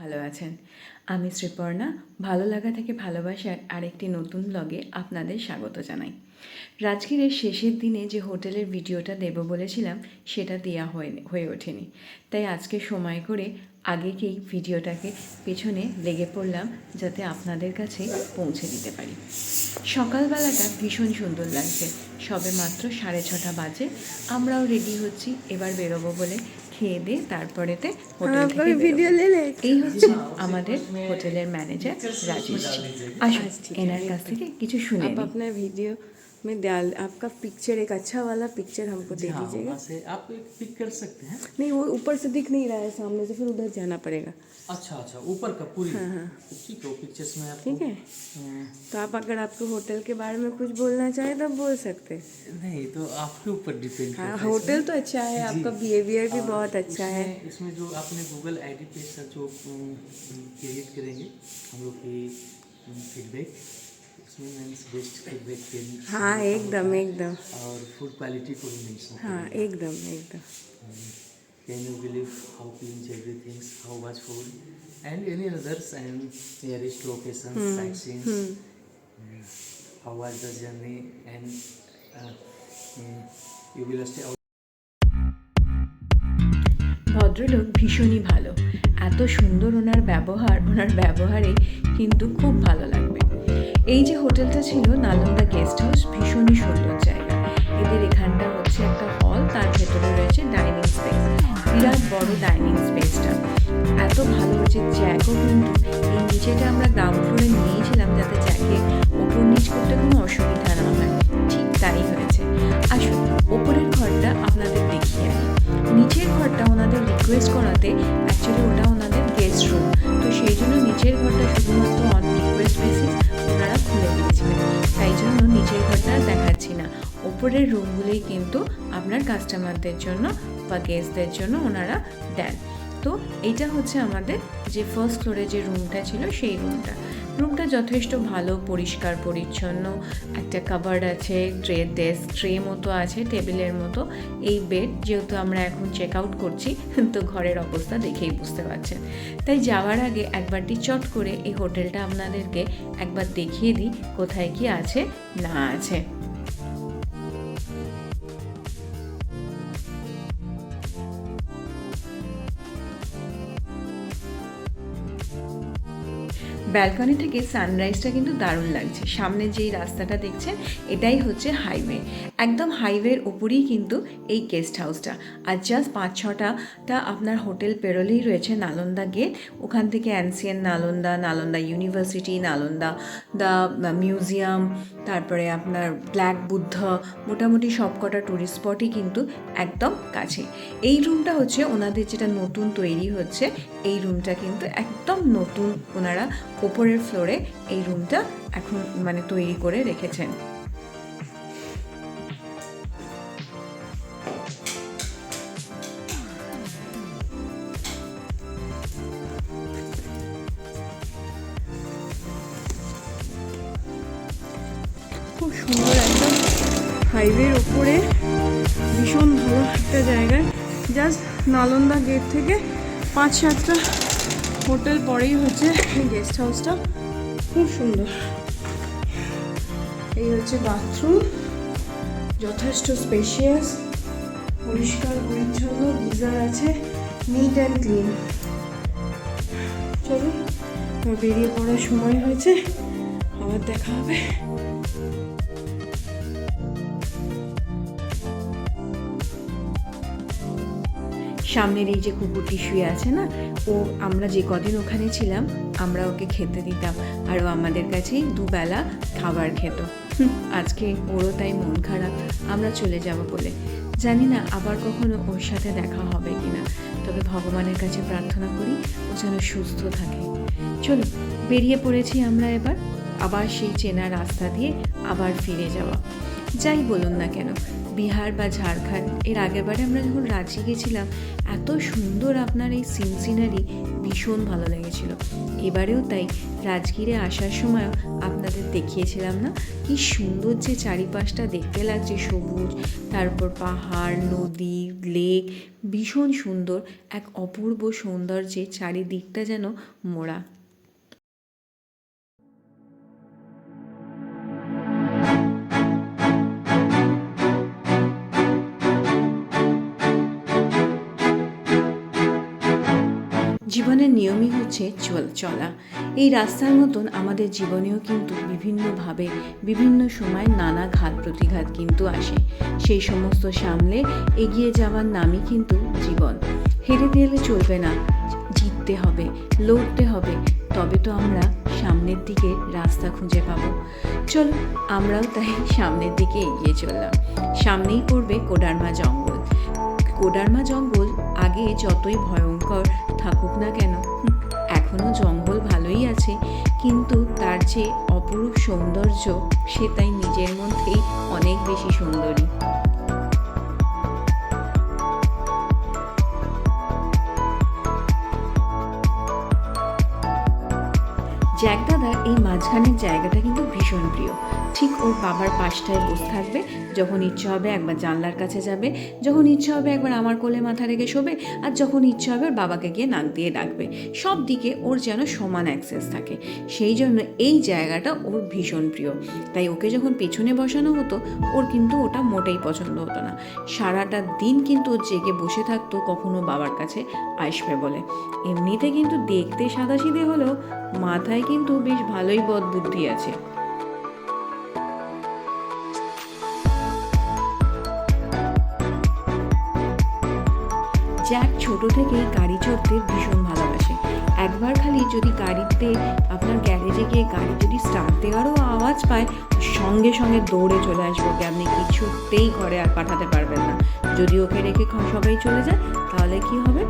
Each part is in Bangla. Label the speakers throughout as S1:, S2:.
S1: ভালো আছেন। আমি শ্রীপর্ণা, ভালো লাগা থেকে ভালোবাসার আরেকটি নতুন ব্লগে আপনাদের স্বাগত জানাই। রাজগীরের শেষের দিনে যে হোটেলের ভিডিওটা দেব বলেছিলাম, সেটা দেওয়া হয়ে ওঠেনি। তাই আজকে সময় করে আগেকেই ভিডিওটাকে পেছনে লেগে পড়লাম, যাতে আপনাদের কাছে পৌঁছে দিতে পারি। সকালবেলাটা ভীষণ সুন্দর লাগছে। সবে মাত্র সাড়ে ছটা বাজে। আমরাও রেডি হচ্ছি, এবার বেরোবো বলে খেয়ে দিয়ে তারপরেতে এই হচ্ছে আমাদের হোটেলের ম্যানেজার রাজেশ। আসুন এনার কাছ থেকে কিছু শুনে
S2: আপনার ভিডিও में डाल आपका पिक्चर एक अच्छा वाला पिक्चर हमको दे
S3: हाँ,
S2: दीजिएगा।
S3: वहाँ आप एक पिक कर सकते हैं।
S2: नहीं वो ऊपर से दिख नहीं रहा है सामने से फिर उधर जाना पड़ेगा।
S3: अच्छा अच्छा ऊपर का पूरी। हाँ हाँ। ठीक है पिक्चर्स में आपको
S2: ठीक है। तो आप अगर आपको होटल के बारे में कुछ बोलना चाहे तो बोल सकते हैं।
S3: नहीं तो आपके ऊपर डिपेंड
S2: हाँ होटल तो अच्छा है आपका बिहेवियर भी बहुत अच्छा है।
S3: इसमें जो आपने गूगल आईडी पे सर जो क्रिएट करेंगे हम लोग की फीडबैक उसमें मीन्स बेस्ट फीडबैक
S2: हाँ एकदम एकदम
S3: और फूड क्वालिटी को भी मेंशन
S2: हाँ एकदम एकदम
S3: Can you believe how clean everything, how much food, and any others, and nearest locations, sightseeing, mm, how was the journey, and uh, mm, you will stay out.
S1: ভদ্রলোক ভীষণই ভালো এত সুন্দর ওনার ব্যবহার ওনার ব্যবহারে কিন্তু খুব ভালো লাগবে এই যে হোটেলটা ছিল নালন্দা গেস্ট হাউস, ভীষণই সুন্দর জায়গা। এদের এখানটা হচ্ছে একটা হল তার ভেতরে রয়েছে ডাইনিং স্পেস বিরাট বড় ডাইনিং স্পেসটা এত ভালো হয়েছে জ্যাকও কিন্তু এই নিচেটা আমরা গ্রাউন্ড ফ্লোরে নিয়েছিলাম যাতে জ্যাকে ওপর নিচ করতে কোনো অসুবিধা না হয়। ঠিক তাই হয়েছে। আসুন, ওপরের ঘরটা আপনাদের দেখিয়ে নিচের ঘরটা ওনাদের রিকোয়েস্ট করাতে অ্যাকচুয়ালি ওটা ওনাদের গেস্ট রুম তো সেই জন্য নিচের ঘরটা শুধুমাত্র ঘরটা দেখাচ্ছি না। ওপরের রুমগুলোই কিন্তু আপনার কাস্টমারদের জন্য বা গেস্টদের জন্য ওনারা দেন। তো এইটা হচ্ছে আমাদের যে ফার্স্ট ফ্লোরে যে রুমটা ছিল সেই রুমটা রুমটা যথেষ্ট ভালো, পরিষ্কার, পরিচ্ছন্ন। একটা কাভার্ড আছে ট্রে ডেস্ক ট্রে মতো আছে টেবিলের মতো। এই বেড যেহেতু আমরা এখন চেক আউট করছি, তো ঘরের অবস্থা দেখেই বুঝতে পারছেন। তাই যাওয়ার আগে একবারটি চট করে এই হোটেলটা আপনাদেরকে একবার দেখিয়ে দিই, কোথায় কি আছে, না আছে। ব্যালকনি থেকে সানরাইজটা কিন্তু দারুণ লাগছে। সামনে যেই রাস্তাটা দেখছেন, এটাই হচ্ছে হাইওয়ে একদম হাইওয়ের ওপরেই কিন্তু এই গেস্ট হাউসটা আর জাস্ট পাঁচ ছটাটা আপনার হোটেল পেরোলেই রয়েছে নালন্দা গেট ওখান থেকে ancient Nalanda Nalanda university Nalanda the museum তারপরে আপনার ব্ল্যাক বুদ্ধ মোটামুটি সবকটা টুরিস্ট স্পটই কিন্তু একদম কাছে। এই রুমটা হচ্ছে ওনাদের যেটা নতুন তৈরি হচ্ছে, এই রুমটা কিন্তু একদম নতুন ওনারা ওপরের ফ্লোরে এই রুমটা এখন মানে তৈরি করে রেখেছেন।
S2: খুব সুন্দর একদম হাইওয়ের ওপরে ভীষণ ভালো একটা জায়গায় জাস্ট নালন্দা গেট থেকে পাঁচ সাতটা হোটেল পরেই হচ্ছে গেস্ট হাউসটা। খুব সুন্দর। এই হচ্ছে বাথরুম। যথেষ্ট স্পেশিয়াস পরিষ্কার, পরিচ্ছন্ন গিজার আছে। নিট অ্যান্ড ক্লিন চলো বেরিয়ে পড়ার সময় হয়েছে। আবার দেখা হবে।
S1: সামনের এই যে কুকুরটি শুয়ে আছে না, ও আমরা যে কদিন ওখানে ছিলাম, আমরা ওকে খেতে দিতাম। আর ও আমাদের কাছেই দুবেলা খাবার খেত। আজকে ওরও তাই মন খারাপ, আমরা চলে যাব বলে। জানি না আবার কখনো ওর সাথে দেখা হবে কিনা তবে ভগবানের কাছে প্রার্থনা করি ও যেন সুস্থ থাকে। চলো বেরিয়ে পড়েছি আমরা এবার, আবার সেই চেনা রাস্তা দিয়ে আবার ফিরে যাওয়া। যাই বলুন না কেন, বিহার বা ঝাড়খণ্ড, এর আগেরবারে আমরা যখন রাঁচি গেছিলাম, এত সুন্দর আপনার এই সিন সিনারি ভীষণ ভালো লেগেছিল। এবারেও তাই রাজগীরে আসার সময়ও আপনাদের দেখিয়েছিলাম না, কি সুন্দর যে চারিপাশটা দেখতে লাগছে সবুজ, তারপর পাহাড়, নদী, লেক, ভীষণ সুন্দর, এক অপূর্ব সৌন্দর্যে চারিদিকটা যেন মোড়া। জীবনের নিয়মই হচ্ছে চল, চলা। এই রাস্তার মতন আমাদের জীবনেও কিন্তু বিভিন্নভাবে, বিভিন্ন সময় নানা ঘাত প্রতিঘাত কিন্তু আসে। সেই সমস্ত সামলে এগিয়ে যাওয়ার নামই কিন্তু জীবন। হেরে দিলে চলবে না, জিততে হবে, লড়তে হবে, তবে তো আমরা সামনের দিকে রাস্তা খুঁজে পাবো। চলো, আমরাও তাই সামনের দিকে এগিয়ে চললাম। সামনেই পড়বে কোডারমা জঙ্গল। কোডারমা জঙ্গল আগে যতই ভয়ঙ্কর থাকুক না কেন? হুম, এখনও জঙ্গল ভালোই আছে কিন্তু তার যে অপরূপ সৌন্দর্য সে তাই নিজের মধ্যেই অনেক বেশি সুন্দরী। জ্যাক দাদার এই মাঝখানের জায়গাটা কিন্তু ভীষণ প্রিয়। ঠিক ওর বাবার পাশটায় বসে থাকবে। যখন ইচ্ছে হবে একবার জানলার কাছে যাবে, যখন ইচ্ছে হবে একবার আমার কোলে মাথা রেখে শোবে, আর যখন ইচ্ছে হবে ওর বাবাকে গিয়ে নাক দিয়ে ডাকবে। সব দিকে ওর যেন সমান অ্যাক্সেস থাকে। সেই জন্য এই জায়গাটা ওর ভীষণ প্রিয়। তাই ওকে যখন পেছনে বসানো হতো, ওর কিন্তু ওটা মোটেই পছন্দ হতো না। সারাটা দিন কিন্তু ওর জেগে বসে থাকতো কখনো বাবার কাছে আসবে বলে। এমনিতে কিন্তু দেখতে সাদাসিধে হলেও মাথায় কিন্তু বেশ ভালোই বদ বুদ্ধি আছে। ছোট থেকেই গাড়ি চড়তে ভীষণ ভালোবাসে। একবার খালি যদি গাড়িতে আপনার গ্যারেজে গিয়ে গাড়ি যদি স্টার্ট দেওয়ারও আওয়াজ পায়, সঙ্গে সঙ্গে দৌড়ে চলে আসবে ওকে। আপনি কিছুতেই ঘরে আর পাঠাতে পারবেন না। যদি ওকে রেখে সবাই চলে যায়, তাহলে কি হবে?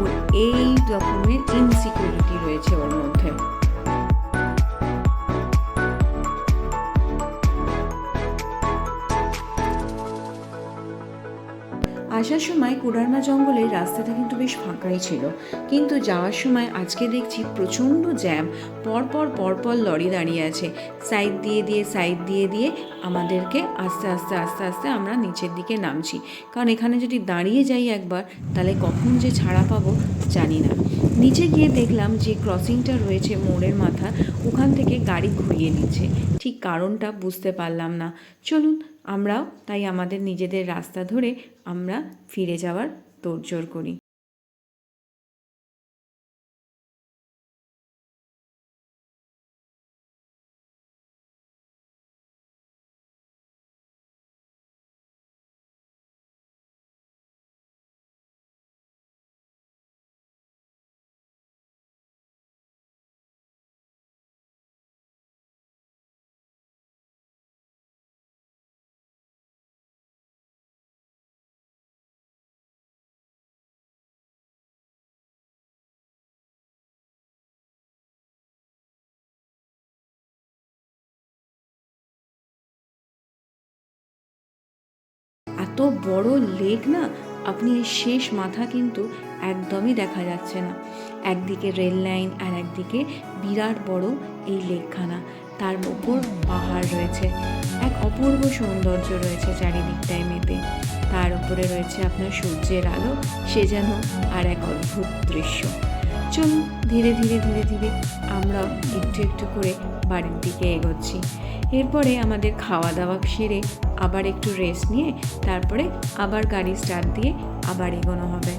S1: ওর এই রকমের ইনসিকিউরিটি রয়েছে ওর মধ্যে। আসার সময় কুড়ারমা জঙ্গলের রাস্তাটা কিন্তু বেশ ফাঁকাই ছিল। কিন্তু যাওয়ার সময় আজকে দেখছি প্রচণ্ড জ্যাম। পরপর পরপর লরি দাঁড়িয়ে আছে। সাইড দিয়ে দিয়ে, সাইড দিয়ে দিয়ে আমাদেরকে আস্তে আস্তে আস্তে আস্তে আমরা নিচের দিকে নামছি। কারণ এখানে যদি দাঁড়িয়ে যাই একবার, তাহলে কখন যে ছাড়া পাবো জানি না। নিচে গিয়ে দেখলাম যে ক্রসিংটা রয়েছে মোড়ের মাথা, ওখান থেকে গাড়ি ঘুরিয়ে নিচ্ছে। ঠিক কারণটা বুঝতে পারলাম না। চলুন, আমরাও তাই আমাদের নিজেদের রাস্তা ধরে আমরা ফিরে যাওয়ার তোড়জোড় করি। এত বড় লেক না, আপনি এর শেষ মাথা কিন্তু একদমই দেখা যাচ্ছে না। একদিকে রেল লাইন আর একদিকে বিরাট বড় এই লেকখানা। তার ওপর পাহাড় রয়েছে, এক অপূর্ব সৌন্দর্য রয়েছে চারিদিকটায় মেতে তার উপরে রয়েছে আপনার সূর্যের আলো, সে যেন আর এক অদ্ভুত দৃশ্য। চলুন, ধীরে ধীরে ধীরে ধীরে আমরা একটু একটু করে বাড়ির দিকে এগোচ্ছি। এরপরে আমাদের খাওয়া দাওয়া সেরে আবার একটু রেস্ট নিয়ে তারপরে আবার গাড়ি স্টার্ট দিয়ে আবার এগোনো হবে।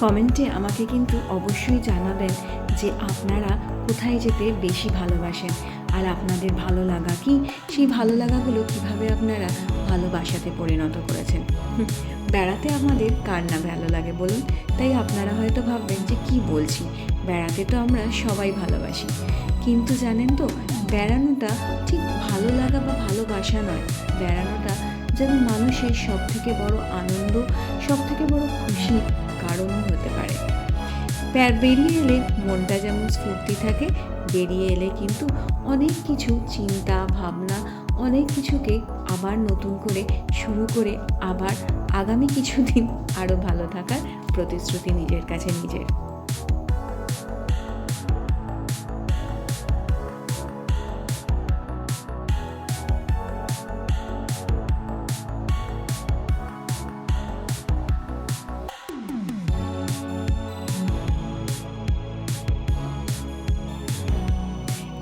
S1: কমেন্টে আমাকে কিন্তু অবশ্যই জানাবেন যে আপনারা কোথায় যেতে বেশি ভালোবাসেন আর আপনাদের ভালো লাগা কি? সেই ভালো লাগাগুলো কীভাবে আপনারা ভালোবাসাতে পরিণত করেছেন? বেড়াতে আমাদের কার না ভালো লাগে বলুন? তাই আপনারা হয়তো ভাববেন যে কি বলছি? বেড়াতে তো আমরা সবাই ভালোবাসি। কিন্তু জানেন তো, বেড়ানোটা ঠিক ভালো লাগা বা ভালোবাসা নয়। বেড়ানোটা যেন মানুষের সব থেকে বড় আনন্দ সব থেকে বড় খুশি কারণও হতে পারে। বেরিয়ে এলে মনটা যেমন স্ফূর্তি থাকে, বেরিয়ে এলে কিন্তু অনেক কিছু চিন্তা, ভাবনা, অনেক কিছুকে আবার নতুন করে, শুরু করে আবার আগামী কিছুদিন আরও ভালো থাকার প্রতিশ্রুতি নিজের কাছে নিজের।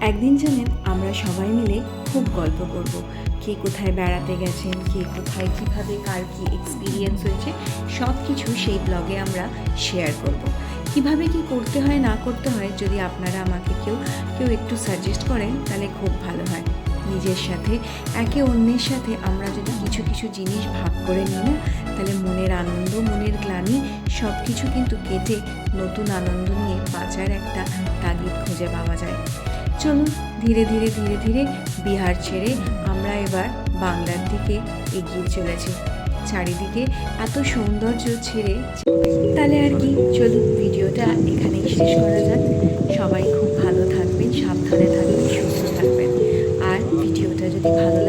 S1: একদিন জানেন আমরা সবাই মিলে খুব গল্প করব। কে কোথায় বেড়াতে গেছেন, কে কোথায় কীভাবে, কার কি এক্সপিরিয়েন্স হয়েছে সব কিছু সেই ব্লগে আমরা শেয়ার করব। কীভাবে কি করতে হয়, না করতে হয়, যদি আপনারা আমাকে কেউ কেউ একটু সাজেস্ট করেন, তাহলে খুব ভালো হয়। নিজের সাথে, একে অন্যের সাথে আমরা যদি কিছু কিছু জিনিস ভাগ করে নিই না, তাহলে মনের আনন্দ, মনের গ্লানি সব কিছু কিন্তু কেটে নতুন আনন্দ নিয়ে বাঁচার একটা তাগিদ খুঁজে পাওয়া যায়। চলুন, ধীরে ধীরে ধীরে ধীরে বিহার ছেড়ে আমরা এবার বাংলার দিকে এগিয়ে চলেছি। চারিদিকে এত সৌন্দর্য ছেড়ে তাহলে আর কি, চলুন ভিডিওটা এখানে শেষ করা যাক। সবাই খুব ভালো থাকবেন, সাবধানে থাকবেন, সুস্থ থাকবেন। আর ভিডিওটা যদি ভালো